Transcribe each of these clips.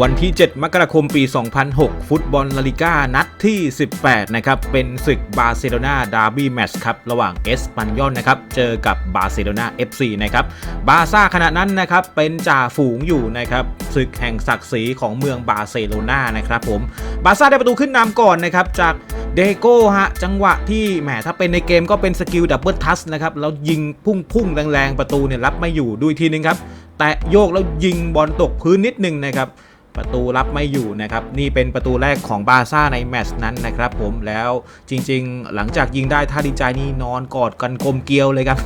วัสดีครับวันที่ 7 มกราคมปี 2006 ฟุตบอลลาลิก้านัดที่ 18 นะครับ เป็นศึกบาร์เซโลนาดาร์บี้แมตช์ครับ ระหว่างเอสปันยอนนะครับ เจอกับบาร์เซโลนา FC นะครับ บาร์ซ่าขณะนั้นนะครับ เป็นจ่าฝูงอยู่นะครับ ศึกแห่งศักดิ์ศรีของเมืองบาร์เซโลนานะครับผม บาร์ซ่าได้ประตูขึ้นนำก่อนนะครับ จากเดโก้ฮะ จังหวะที่แหมถ้าเป็นในเกมก็เป็นสกิลดับเบิลทัชนะครับ แล้วยิงพุ่งๆแรงๆประตูเนี่ยรับไม่อยู่ดูอีกทีนึงครับ แตะโยกแล้วยิงบอลตกพื้นนิดนึงนะครับ ประตูรับไม่อยู่นะครับ นี่เป็นประตูแรกของบาซ่าในแมตช์นั้นนะครับผมแล้วจริงๆ หลังจากยิงได้ท่าดีใจนี่นอนกอดกันกลมเกลียวเลยครับ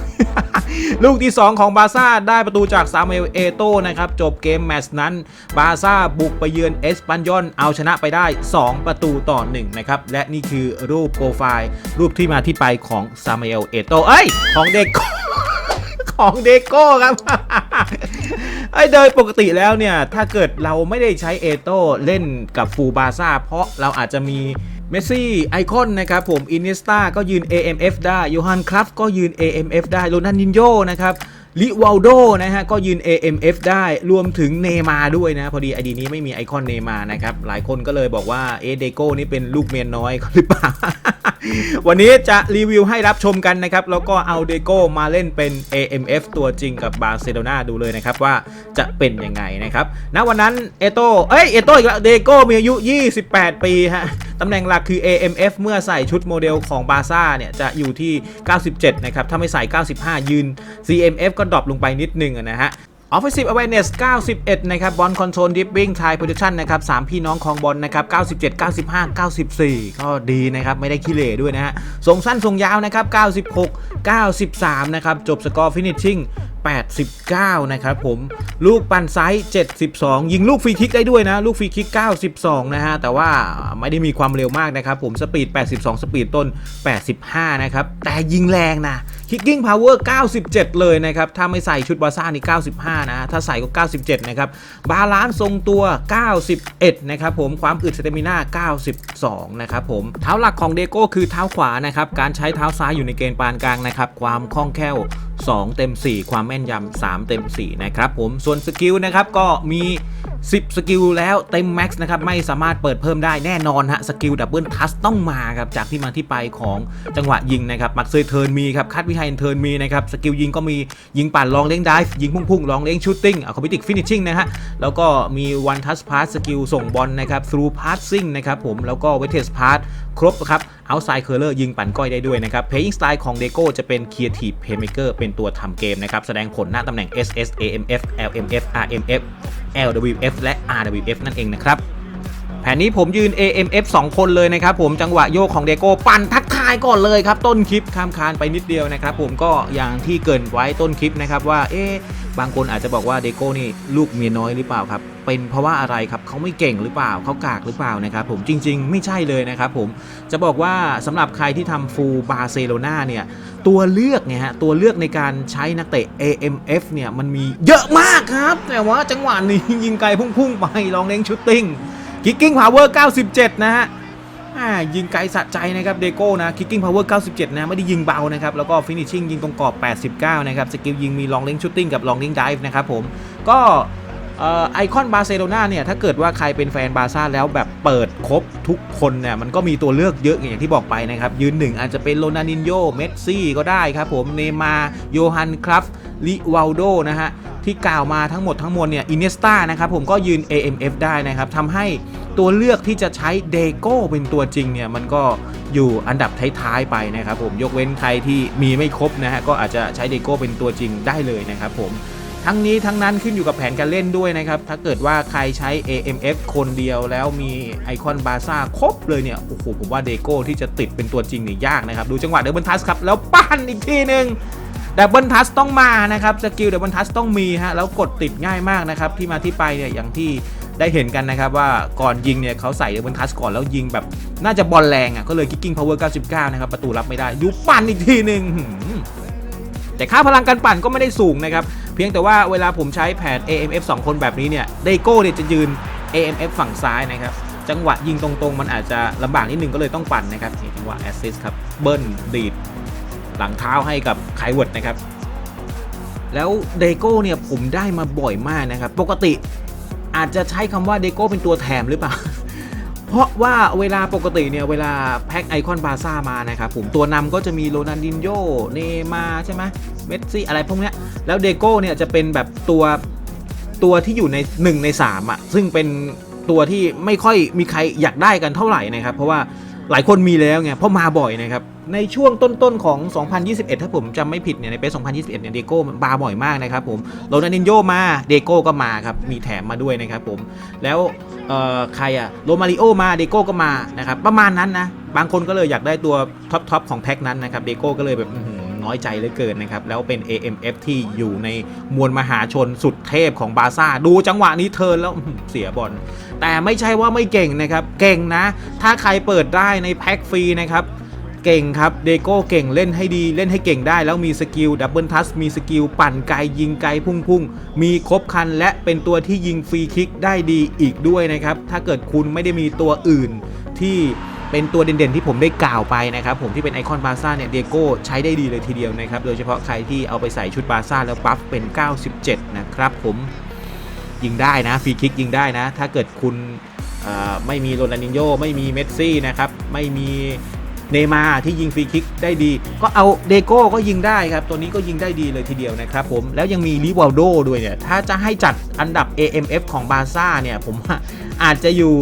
ลูกที่ 2 ของบาซ่าได้ประตูจากซามูเอลเอโตนะครับ จบเกมแมตช์นั้น บาซ่าบุกไปเยือนเอสปันยอนเอาชนะไปได้ 2 ประตูต่อ1นะครับ และนี่คือรูปโปรไฟล์ รูปที่มาที่ไปของซามูเอลเอโตเอ้ย ของเด็กของเดโก้ครับ ไอ้โดยปกติแล้วเนี่ย ถ้าเกิดเราไม่ได้ใช้เอโต้เล่นกับฟูบาซ่าเพราะเราอาจจะมีเมสซี่ไอคอนนะครับผมอินเนสตาก็ยืน AMF ได้โยฮันครัฟก็ยืน AMF ได้โรนันดินโยนะครับลิวาลโดนะฮะก็ยืน AMF ได้รวมถึงเนมาด้วยนะ พอดีไอดีนี้ไม่มีไอคอนเนมานะครับ หลายคนก็เลยบอกว่าเอเดโก้นี่เป็นลูกเมียน้อยหรือเปล่า วันนี้จะรีวิวให้รับชมกันนะครับ แล้วก็เอาเดโก้มาเล่นเป็น AMF ตัวจริงกับบาร์เซโลนาดูเลยนะครับว่าจะเป็นยังไงนะครับ ณ วันนั้นเอโต้เอ้ย เอโต้อีกแล้วเดโก้มีอายุ 28 ปีฮะ ตำแหน่งหลักคือ AMF เมื่อใส่ชุดโมเดลของบาร์ซ่าเนี่ยจะอยู่ที่ 97 นะครับ ถ้าไม่ใส่ 95 ยืน CMF ก็ดรอปลงไปนิดนึงนะฮะ Offensive Awareness 91 นะครับ Ball Control Dribbling Tie Position นะครับ3พี่น้องของบอลนะครับ 97 95 94 ก็ดีนะครับ ไม่ได้ขี้เหร่ด้วยนะฮะส่งสั้นส่งยาวนะครับ 96 93 นะครับ จบสกอร์ Finishing 89 นะครับผมลูกปั่นไซส์72 ยิงลูกฟรีคิกได้ด้วยนะ ลูกฟรีคิก 92 นะฮะ แต่ว่าไม่ได้มีความเร็วมากนะครับผมสปีด 82 สปีดต้น 85 นะครับ แต่ยิงแรงนะ Kicking Power 97 เลยนะครับ ถ้าไม่ใส่ชุดบาซ่านี่ 95 นะ ถ้าใส่ก็ 97 นะครับ บาลานซ์ทรงตัว 91 นะครับผม ความอึดสเตมิน่า 92 นะครับผม เท้าหลักของเดโก้คือเท้าขวานะครับ การใช้เท้าซ้ายอยู่ในเกณฑ์ปานกลางนะครับ ความคล่องแคล่ว 2 เต็ม 4 ความแม่นยำ 3 เต็ม 4 นะครับผม ส่วนสกิลนะครับก็มี10 สกิลแล้วเต็มแม็กซ์นะครับไม่สามารถเปิดเพิ่มได้แน่นอนฮะสกิลดับเบิลทัสต้องมาครับจากที่มาที่ไปของจังหวะยิงนะครับมักเซยเทิร์นมีครับคัดวิไฮเทิร์นมีนะครับสกิลยิงก็มียิงปั่นลองเล้งดิฟยิงพุ่งๆลองเล้งชูตติ้งอะคอมพิติกฟินิชชิ่งนะฮะแล้วก็มีวันทัสพาสสกิลส่งบอลนะครับ through passing นะครับผมแล้วก็เวทเทสพาสครบครับ outside curler ยิงปั่นก้อยได้ด้วยนะครับ playing style ของ Deco จะเป็น creative playmaker เป็นตัวทำเกมนะครับแสดงผลหน้าตำแหน่ง SS AMF LMF RMF LWF และ RWF นั่นเองนะครับ แผนนี้ผมยืน AMF 2 คนเลยนะครับผมจังหวะโยกของเดโก้ปั่นทักทายก่อนเลยครับ ต้นคลิปข้ามคานไปนิดเดียวนะครับผมก็อย่างที่เกินไว้ต้นคลิปนะครับว่าเอ๊ะบางคนอาจจะบอกว่าเดโก้นี่ลูกเมียน้อยหรือเปล่าครับเป็นเพราะว่าอะไรครับเขาไม่เก่งหรือเปล่าเขากากหรือเปล่านะครับผมจริง ๆ ไม่ใช่เลยนะครับผมจะบอกว่าสำหรับใครที่ทำฟูลบาร์เซโลนาเนี่ยตัวเลือกเนี่ยฮะตัวเลือกในการใช้นักเตะ AMF เนี่ยมันมีเยอะมากครับ แต่ว่าจังหวะนี้ยิงไกลพุ่งๆไปลองเล้งชุดติ้ง คิกกิ้งพาวเวอร์97 นะฮะยิงไกลสะใจนะครับเดโก้นะคิกกิ้งพาวเวอร์97 นะไม่ได้ยิงเบานะครับแล้วก็ฟินิชชิ่งยิงตรงกรอบ 89 นะครับสกิลยิงมีลองเล้งชูตติ้งกับลองเล้งดิฟนะครับผมก็ ไอคอนบาร์เซโลนาเนี่ยถ้าเกิดว่าใครเป็นแฟนบาร์ซ่าแล้วแบบเปิดครบทุกคนเนี่ยมันก็มีตัวเลือกเยอะอย่างที่บอกไปนะครับ ยืนหนึ่งอาจจะเป็นโรนัลดินโญ่เมสซี่ก็ได้ครับผมเนมาโยฮันครัฟลิวาลโดนะฮะที่กล่าวมาทั้งหมดทั้งมวลเนี่ยอินเนสตานะครับผมก็ยืน AMF ได้นะครับทำให้ตัวเลือกที่จะใช้เดโก้เป็นตัวจริงเนี่ยมันก็อยู่อันดับท้ายๆไปนะครับผมยกเว้นใครที่มีไม่ครบนะฮะก็อาจจะใช้เดโก้เป็นตัวจริงได้เลยนะครับผม ทั้งนี้ทั้งนั้นขึ้นอยู่กับแผนการเล่นด้วยนะครับ ถ้าเกิดว่าใครใช้ AMF คนเดียวแล้วมีไอคอนบาซ่าครบเลยเนี่ย โอ้โห ผมว่าเดโก้ที่จะติดเป็นตัวจริงเนี่ยยากนะครับ ดูจังหวะเดบิลทัสครับ แล้วปั้นอีกทีหนึ่งดับเบิลทัสต้องมานะครับ สกิลดับเบิลทัสต้องมีฮะ แล้วกดติดง่ายมากนะครับ ที่มาที่ไปเนี่ยอย่างที่ได้เห็นกันนะครับว่าก่อนยิงเนี่ยเขาใส่ดับเบิลทัสก่อนแล้วยิงแบบน่าจะบอลแรงอะก็เลยคิกกิ้งพาวเวอร์99นะครับประตูรับไม่ได้ดูปั้นอีกทีหนึ่ง แต่ค่าพลังการปั่นก็ไม่ได้สูงนะครับ เพียงแต่ว่าเวลาผมใช้แผน AMF 2 คนแบบนี้เนี่ยเดโก้เนี่ยจะยืน AMF ฝั่งซ้ายนะครับจังหวะยิงตรงๆ มันอาจจะลำบากนิดนึงก็เลยต้องปั่นนะครับนี่จังหวะแอสซิสครับเบิ้ลดีดหลังเท้าให้กับไคเวิร์ดนะครับ แล้วเดโก้เนี่ยผมได้มาบ่อยมากนะครับ ปกติอาจจะใช้คำว่าเดโก้เป็นตัวแถมหรือเปล่า เพราะว่าเวลาปกติเนี่ยเวลาแพ็คไอคอนบาซ่ามานะครับผมตัวนำก็จะมีโรนัลดินโยเนมาใช่ไหมเมสซี่อะไรพวกเนี้ยแล้วเดโก้เนี่ยจะเป็นแบบตัวตัวที่อยู่ใน 1 ใน 3อะซึ่งเป็นตัวที่ไม่ค่อยมีใครอยากได้กันเท่าไหร่นะครับ เพราะว่าหลายคนมีแล้วไงเพราะมาบ่อยนะครับ ในช่วงต้นๆของ 2021 ถ้าผมจำไม่ผิดเนี่ยในปี2021 เนี่ยเดโก้บาบ่อยมากนะครับผมโรนัลดินโญมาเดโก้ก็มาครับ มีแถมมาด้วยนะครับผม แล้วใครอะโรมาริโอมาเดโก้ก็มานะครับ ประมาณนั้นนะ บางคนก็เลยอยากได้ตัวท็อปทอปของแพ็คนั้นนะครับเดโก้ก็เลยแบบน้อยใจเหลือเกินนะครับ แล้วเป็น AMF ที่อยู่ในมวลมหาชนสุดเทพของบาซ่า ดูจังหวะนี้เทินแล้วเสียบอลแต่ไม่ใช่ว่าไม่เก่งนะครับ เก่งนะ ถ้าใครเปิดได้ในแพ็คฟรีนะครับ เก่งครับเดโก้เก่งเล่นให้ดีเล่นให้เก่งได้แล้วมีสกิลดับเบิลทัสมีสกิลปั่นไกลยิงไกลพุ่งพุ่งๆ มีครบคันและเป็นตัวที่ยิงฟรีคิกได้ดีอีกด้วยนะครับ ถ้าเกิดคุณไม่ได้มีตัวอื่นที่เป็นตัวเด่นๆที่ผมได้กล่าวไปนะครับ ผมที่เป็นไอคอนบาซ่าเนี่ยเดโก้ใช้ได้ดีเลยทีเดียวนะครับ โดยเฉพาะใครที่เอาไปใส่ชุดบาซ่าแล้วบัฟเป็น 97 นะครับผมยิงได้นะฟรีคิกยิงได้นะ ถ้าเกิดคุณไม่มีโรนัลดินโญไม่มีเมสซี่นะครับไม่มี เนมาที่ยิงฟรีคิกได้ดี ก็เอาเดโก้ก็ยิงได้ครับ ตัวนี้ก็ยิงได้ดีเลยทีเดียวนะครับผมแล้วยังมีลิวาลโดด้วยเนี่ย ถ้าจะให้จัดอันดับ AMF ของบาซ่าเนี่ย ผมอาจจะอยู่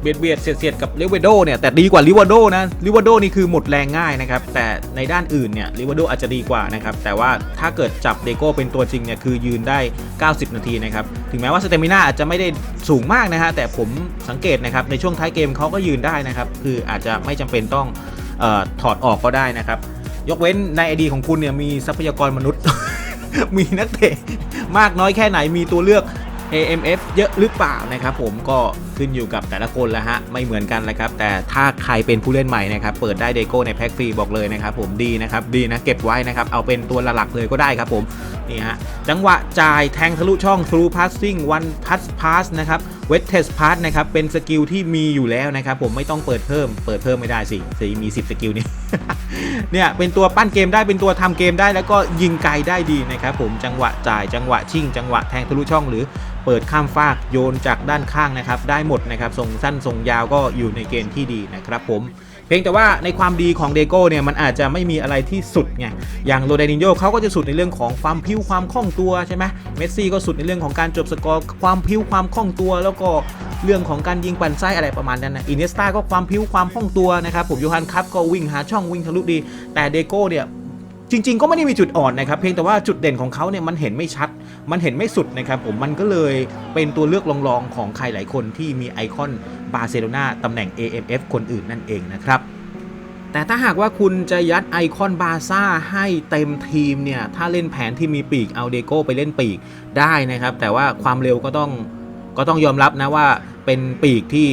เบียดเบียดเสียดๆกับลิวโดเนี่ยแต่ดีกว่าลิวโดนะลิวโดนี่คือหมดแรงง่ายนะครับแต่ในด้านอื่นเนี่ยลิวโดอาจจะดีกว่านะครับแต่ว่าถ้าเกิดจับเดโก้เป็นตัวจริงเนี่ยคือยืนได้ 90 นาทีนะครับถึงแม้ว่าสเตมิน่าอาจจะไม่ได้สูงมากนะฮะแต่ผมสังเกตนะครับในช่วงท้ายเกมเขาก็ยืนได้นะครับคืออาจจะไม่จำเป็นต้องออถอดออกก็ได้นะครับยกเว้นในไอดีของคุณเนี่ยมีทรัพยากรมนุษย์ มีนักเตะมากน้อยแค่ไหนมีตัวเลือก AMF เยอะหรือเปล่านะครับผมก็ ขึ้นอยู่กับแต่ละคนแล้วฮะไม่เหมือนกันเลยครับแต่ถ้าใครเป็นผู้เล่นใหม่นะครับเปิดได้เดโก้ในแพ็กฟรีบอกเลยนะครับผมดีนะครับดีนะเก็บไว้นะครับเอาเป็นตัวหลักเลยก็ได้ครับผมนี่ฮะจังหวะจ่ายแทงทะลุช่อง through passing one touch pass นะครับ wet test pass นะครับเป็นสกิลที่มีอยู่แล้วนะครับผมไม่ต้องเปิดเพิ่ม เปิดเพิ่มไม่ได้สิสิมี 10 สกิลนี้เนี่ยเป็นตัวปั้นเกมได้เป็นตัวทำเกมได้แล้วก็ยิงไกลได้ดีนะครับผมจังหวะจ่ายจังหวะชิ่ง จังหวะแทงทะลุช่องหรือเปิดข้ามฟากโยนจากด้านข้างนะครับได้หมดนะครับทรงสั้นทรงยาวก็อยู่ในเกณฑ์ที่ดีนะครับผมเพียงแต่ว่าในความดีของเดโก้เนี่ยมันอาจจะไม่มีอะไรที่สุดไง อย่างโรเดนิโยเขาก็จะสุดในเรื่องของความพิ้วความคล่องตัวใช่ไหมเมสซี่ก็สุดในเรื่องของการจบสกอร์ความพิ้วความคล่องตัว แล้วก็เรื่องของการยิงปั่นไส้อะไรประมาณนั้นนะ อินเนสตาก็ความพิ้วความคล่องตัวนะครับผมโยฮันคัพก็วิ่งหาช่องวิ่งทะลุดี แต่เดโก้เนี่ยจริง ๆ ก็ไม่ได้มีจุดอ่อนนะครับ เพียงแต่ว่าจุดเด่นของเขาเนี่ยมันเห็นไม่ชัด มันเห็นไม่สุดนะครับผมมันก็เลยเป็นตัวเลือกรองๆของใครหลายคนที่มีไอคอนบาร์เซโลนาตำแหน่ง AMF คนอื่นนั่นเองนะครับแต่ถ้าหากว่าคุณจะยัดไอคอนบาซ่าให้เต็มทีมเนี่ย ถ้าเล่นแผนที่มีปีกเอาเดโก้ไปเล่นปีกได้นะครับ แต่ว่าความเร็วก็ต้อง ก็ต้องยอมรับนะว่าเป็นปีกที่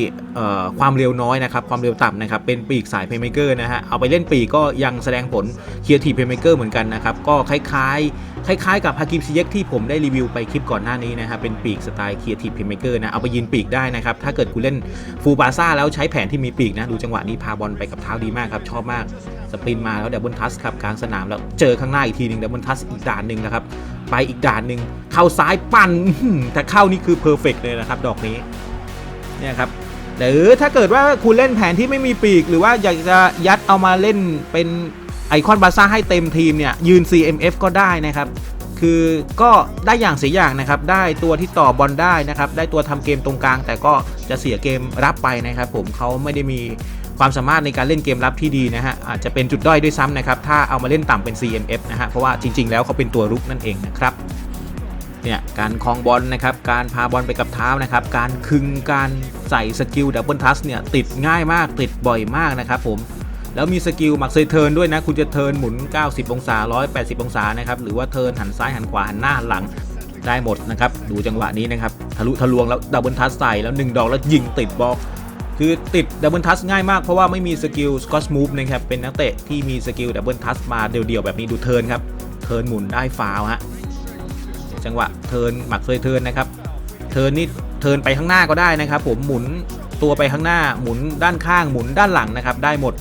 ความเร็วน้อยนะครับ ความเร็วต่ำนะครับ เป็นปีกสายเพย์เมเกอร์นะฮะ เอาไปเล่นปีกก็ยังแสดงผลเคียร์ทีเพย์เมเกอร์เหมือนกันนะครับ ก็คล้ายๆ คล้ายๆ กับฮากิมซิเยกที่ผมได้รีวิวไปคลิปก่อนหน้านี้นะครับ เป็นปีกสไตล์เคียร์ทีเพย์เมเกอร์นะ เอาไปยืนปีกได้นะครับ ถ้าเกิดคุณเล่นฟูบาซ่าแล้วใช้แผนที่มีปีกนะ ดูจังหวะนี้พาบอลไปกับเท้าดีมากครับ ชอบมาก สปรินมาแล้วดับเบิลทัสครับกลางสนามแล้วเจอข้างหน้าอีกทีหนึ่งดับเบิลทัสอีกด่านหนึ่งนะครับ ไปอีกด่านหนึ่ง เข้าซ้ายปั่นอื้อหือแต่เข้านี่คือเพอร์เฟกเลยนะครับ ดอกนี้เนี่ยครับหรือถ้าเกิดว่าคุณเล่นแผนที่ไม่มีปีก หรือว่าอยากจะยัดเอามาเล่นเป็นไอคอนบาซ่าให้เต็มทีมเนี่ยยืน CMF ก็ได้นะครับ คือก็ได้อย่างเสียอย่างนะครับ ได้ตัวที่ต่อบอลได้นะครับ ได้ตัวทำเกมตรงกลาง แต่ก็จะเสียเกมรับไปนะครับผมเขาไม่ได้มีความสามารถในการเล่นเกมรับที่ดีนะฮะอาจจะเป็นจุดด้อยด้วยซ้ำนะครับถ้าเอามาเล่นต่ำเป็น CMF นะฮะเพราะว่าจริง ๆ แล้วเขาเป็นตัวรุกนั่นเองนะครับ เนี่ยการคลองบอลนะครับการพาบอลไปกับเท้านะครับการคึงการใส่สกิลดับเบิลทัสเนี่ยติดง่ายมากติดบ่อยมากนะครับผมแล้วมีสกิลหมักเซยเทิร์นด้วยนะ คุณจะเทิร์นหมุน 90 องศา 180 องศานะครับหรือว่าเทิร์นหันซ้ายหันขวาหันหน้าหันหลังได้หมดนะครับ ดูจังหวะนี้นะครับ ทะลุทะลวงแล้วดับเบิลทัสใส่แล้ว 1 ดอกแล้วยิงติดบล็อก คือติดดับเบิลทัสง่ายมากเพราะว่าไม่มีสกิลสกอตมูฟนะครับ เป็นนักเตะที่มีสกิลดับเบิลทัสมาเดี่ยวๆ แบบนี้ดูเทิร์นครับ เทิร์นหมุนได้ฟาวฮะ จังหวะเทินหมักเคยเทินนะครับ เทินนี่เทินไปข้างหน้าก็ได้นะครับ ผมหมุนตัวไปข้างหน้าหมุนด้านข้างหมุนด้านหลังนะครับ ได้หมด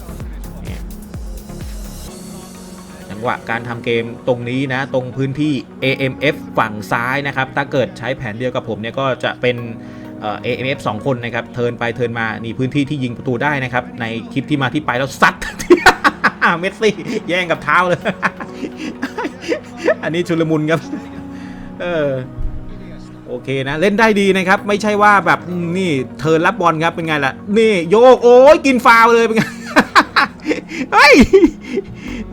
จังหวะการทำเกมตรงนี้นะตรงพื้นที่ AMF ฝั่งซ้ายนะครับ ถ้าเกิดใช้แผนเดียวกับผมเนี่ยก็จะเป็นเอ่อ AMF 2คนนะครับ เทินไปเทินมา นี่พื้นที่ที่ยิงประตูได้นะครับ ในคลิปที่มาที่ไปแล้วซัดเมสซี่แย่งกับเท้าเลย อันนี้ชุลมุนครับ เออโอเคนะเล่นได้ดีนะครับ ไม่ใช่ว่าแบบนี่เทิร์นรับบอลครับเป็นไงล่ะ นี่โยกโอ้ยกินฟาวเลยเป็นไงเฮ้ย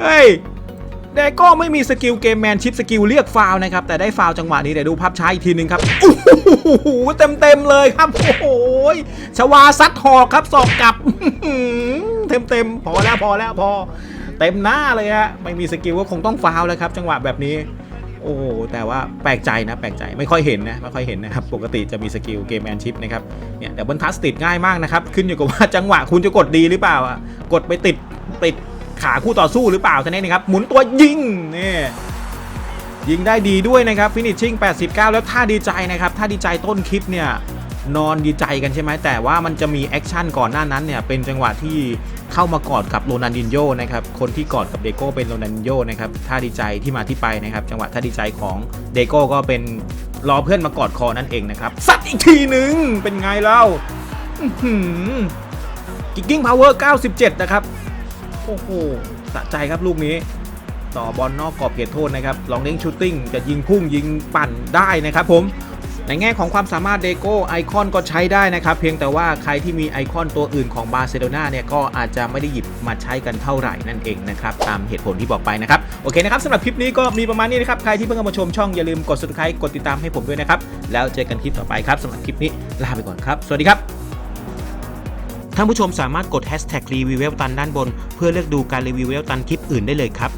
เฮ้ยเดโก้ไม่มีสกิลเกมแมนชิปสกิลเรียกฟาวนะครับ แต่ได้ฟาวจังหวะนี้เดี๋ยวดูภาพช้าอีกทีหนึ่งครับโอ้โหเต็มเต็มเลยครับ โอ้โหชวาซัดหอกครับสอกกลับเต็มเต็มพอแล้วพอแล้วพอ เต็มหน้าเลยฮะไม่มีสกิลก็คงต้องฟาวแล้วครับ จังหวะแบบนี้ โอ้แต่ว่าแปลกใจนะแปลกใจไม่ค่อยเห็นนะไม่ค่อยเห็นนะครับปกติจะมีสกิลเกมแมนชิพนะครับเนี่ยแต่บนทัสติดง่ายมากนะครับขึ้นอยู่กับว่าจังหวะคุณจะกดดีหรือเปล่าอะกดไปติดติดขาคู่ต่อสู้หรือเปล่าท่านี้นะครับหมุนตัวยิงนี่ยิงได้ดีด้วยนะครับฟินิชชิ่ง89 แล้วท่าดีใจนะครับท่าดีใจต้นคลิปเนี่ย นอนดีใจกันใช่ไหมแต่ว่ามันจะมีแอคชั่นก่อนหน้านั้นเนี่ยเป็นจังหวะที่เข้ามากอดกับโรนันดินโยนะครับคนที่กอดกับเดโก้เป็นโรนันดินโยนะครับท่าดีใจที่มาที่ไปนะครับจังหวะท่าดีใจของเดโก้ก็เป็นรอเพื่อนมากอดคอนั่นเองนะครับซัดอีกทีหนึ่งเป็นไงเล่ากิกกิ้งพาวเวอร์ 97 นะครับโอ้โหสะใจครับลูกนี้ ต่อบอลนอกกรอบเขตโทษนะครับลองเล่นชูตติ้งจะยิงพุ่งยิงปั่นได้นะครับผม ในแง่ของความสามารถเดโก้ไอคอนก็ใช้ได้นะครับ เพียงแต่ว่าใครที่มีไอคอนตัวอื่นของบาร์เซโลนาเนี่ยก็อาจจะไม่ได้หยิบมาใช้กันเท่าไหร่นั่นเองนะครับตามเหตุผลที่บอกไปนะครับ โอเคนะครับสำหรับคลิปนี้ก็มีประมาณนี้นะครับ ใครที่เพิ่งมาชมช่องอย่าลืมกด subscribe กดติดตามให้ผมด้วยนะครับ แล้วเจอกันคลิปต่อไปครับสำหรับคลิปนี้ลาไปก่อนครับ สวัสดีครับท่านผู้ชมสามารถกด hashtag รีวิวเวลตันด้านบน เพื่อเลือกดูการรีวิวเวลตันคลิปอื่นได้เลยครับ